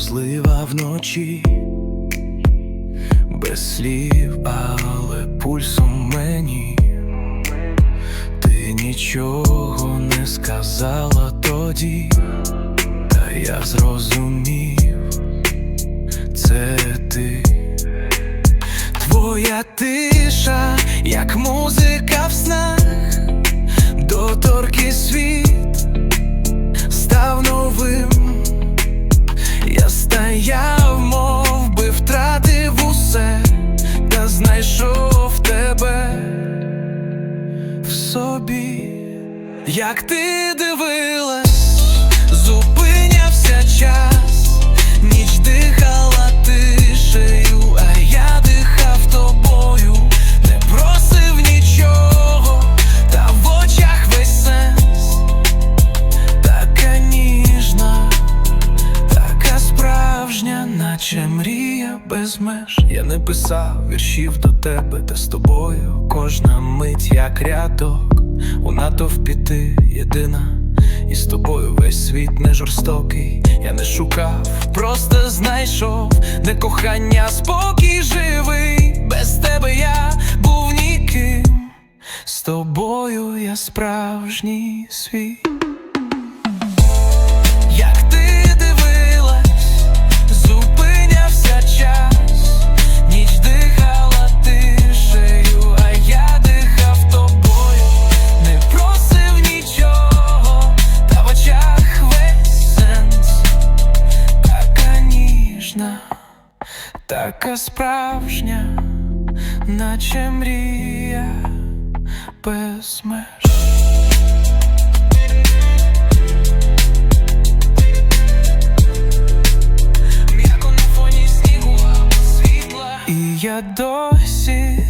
сльозлива вночі, без слів, але пульсом мені. Ти нічого не сказала тоді, та я зрозумів, це ти. Твоя тиша, як музика в собі, як ти дивилась, зупинявся час, ніч дихала тишею, а я дихав тобою, не просив нічого, та в очах весь сенс, така ніжна. Така справжня, наче мрія без. Я не писав віршів до тебе, та з тобою кожна мить як рядок. У натовпі ти єдина, і з тобою весь світ не жорстокий. Я не шукав, просто знайшов, де кохання спокій живий. Без тебе я був ніким. З тобою я справжній свій. Ніжна, така справжня, наче мрія без меж. М'яко на фоні снігу світла І я досі